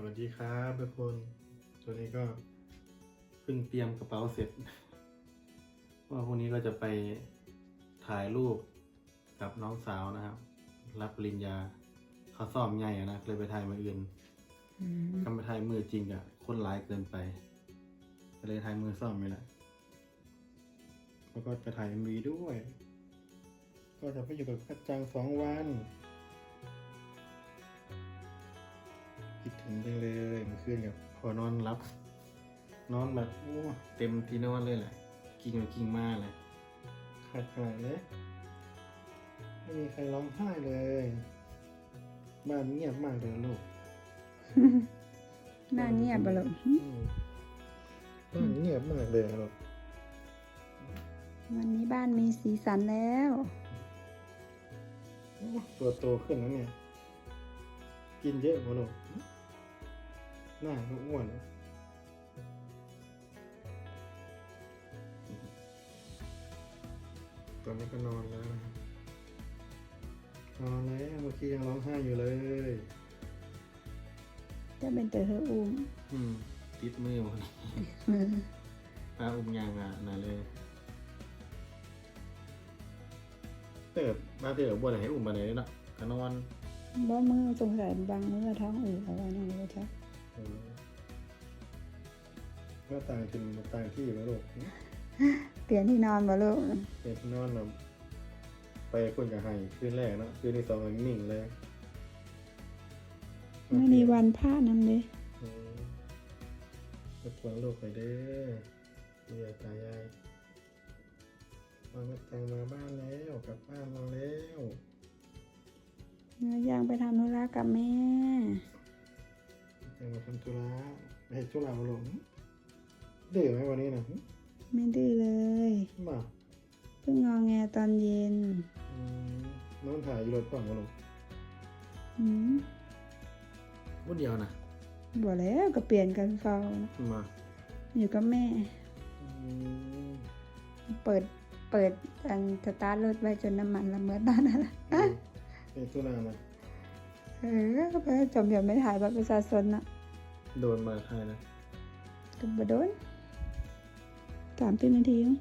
สวัสดีครับทุกคน ตัวนี้ก็เพิ่งเตรียมกระเป๋าเสร็จ ว่าพรุ่งนี้ก็จะไปถ่ายรูปกับน้องสาวนะครับ รับปริญญาเขาสอบใหญ่อะนะเลยไปถ่ายมืออื่นกำไปถ่ายมือจริงอะคนร้ายเกินไปก็เลยถ่ายมือซ่อมไม่ละแล้วก็จะถ่ายมีด้วย ก็จะไปอยู่กับกัจจังสองวัน คิดถึงจังเลยเมื่อคืนกับพอนอนรับ นอนแบบโอ้เต็มที่นอนเลยแหละกิ่งไปกิ่งมาเลยขาดขนาดเลยไม่มีใครร้องไห้เลยบ้านเงียบมากเลยลูกน่าเงียบไปเลยอืมบ้านเงียบมากเลยลูกวันนี้บ้านมีสีสันแล้วโอ้ตัวโตขึ้นแล้วเนี่ย กินเยอะมาลูก หน้าก็อ้วนนะตอนนี้ก็นอนแล้วนะครับนอนแล้วเมื่อกี้ยังร้องไห้อยู่เลยจะเป็นเตอเธออุ้มอืมติดมือหมดเออตาอุ้มยางอะน่ะเลยเติบมาเติบบนไหนให้อุ้มมาไหนเนาะก็นอนบ่มือสงสัยบางมือท้องอืดอะไรนั่นเลยจ้ะเออ ว่าต่างถิ่นมาต่างที่แล้วลูกเปลี่ยนที่นอนมาลูกเป็นที่นอนเราไปคนกับไห้คืนแรกเนาะคืนที่สองมันนิ่งเลยไม่มีวันพลาดนั่นเลยเออรบกวนลูกไปเด้อเรียตายายมามาแต่งมาบ้านแล้วกลับบ้านมาแล้วเนื้อย่างไปทำธุระกับแม่ แต่งมาทำธุระไปเฮ็ดธุระมาลงดื้อไหมวันนี้นะหึไม่ดื้อเลยมาเพิ่งงอแงตอนเย็นอืมน้องถ่ายอยู่รถเปล่ามาลงอืมวันเดียวนะบอกแล้วก็เปลี่ยนกันเฝ้ามาอยู่กับแม่อืมเปิดเปิดอันสตาร์ทรถไว้จนน้ำมันละเมิดตอนนั้นละเป็นธุระนะ เออก็ไปจมอย่าไม่ถ่ายบัตรประชาชนนะโดนมาถ่ายนะก็บโดนสามสิบนาทีมั้ง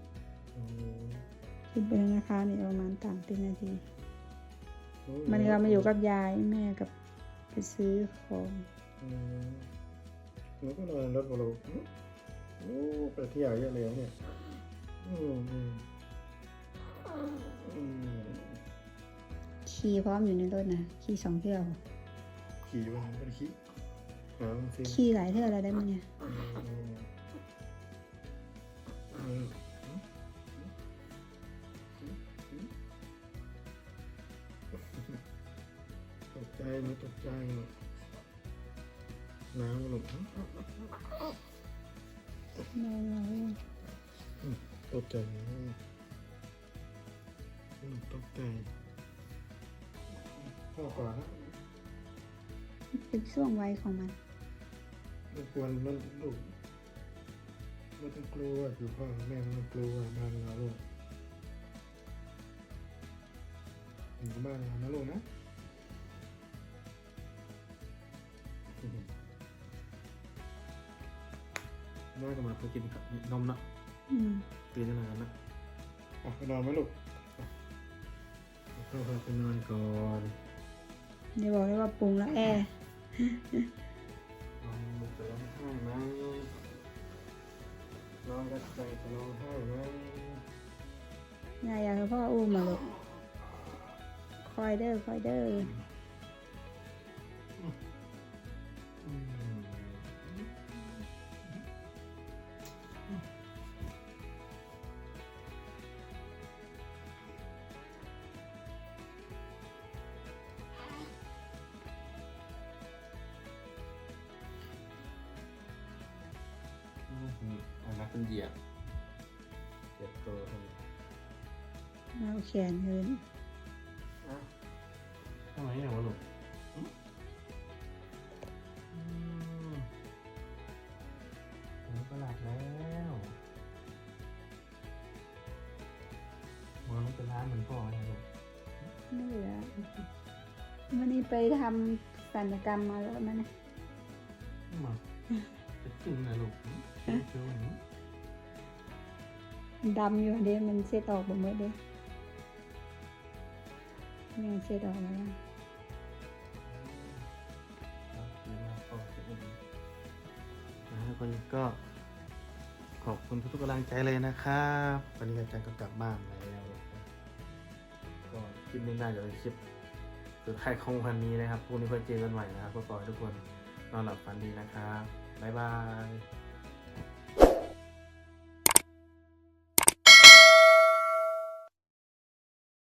อืมขึ้นไปธนาคารนี่ประมาณสามสิบนาที โอ้มันก็มาอยู่กับยายแม่กับไปซื้อของอืมแล้วก็นอนรถมาลงโอ้ไปเที่ยวเยอะเลยเนี่ยอืมอืมอืม ขี่พร้อมอยู่ในรถนะขี่สองเที่ยวขี่มันไม่ได้ขี่หามันสิขี่หลายเที่ยวอะไรได้มั้ยเนี่ยอืมอืมตกใจไหมตกใจไหมน้ำหลงเราเราตกใจไหมอืมตกใจ พ่อกว่านะเป็นช่วงวัยของมันไม่ควรมันลูกไม่ต้องกลัวอยู่พ่อแม่ไม่ต้องกลัวบ้านเราลูกอยู่บ้านเรานะลูกนะได้กันมาเพื่อกินครับนมนะอืมตื่นได้แล้วนะอะไปนอนไหมลูกเข้าไปนอนก่อน เดี๋ยวบอกเลยว่าปรุงแล้วแอร์น้องจะร้องไห้ไหมน้องจะใจจะร้องไห้ไหมยายอยากให้พ่ออุ้มมาลูกคอยเด้อคอยเด้ออื อันนั้นเป็นเหยียบเหยียบตัวทำไมเอาแขนขึ้นอะทำไมอย่างวะลูกอืมอืมหนูก็หลับแล้วมองเป็นร้านเหมือนพ่อเนี่ยลูกไม่เหลือวันนี้ไปทำสัญญกรรมมาแล้วมันนะอถึงนะลูกเชียวหนู ดำอยู่เด้มันเช็ดออกบ่หมดเด้ยังเช็ดออกแล้วนะนะทุกคนก็ขอบคุณทุกๆกำลังใจเลยนะครับวันนี้อาจารย์ก็กลับบ้านแล้วก็คลิปนี้น่าจะเป็นคลิปสุดท้ายของวันนี้นะครับพรุ่งนี้เพื่อเจอกันใหม่นะครับก็ขอให้ทุกคนนอนหลับฝันดีนะครับบ๊ายบาย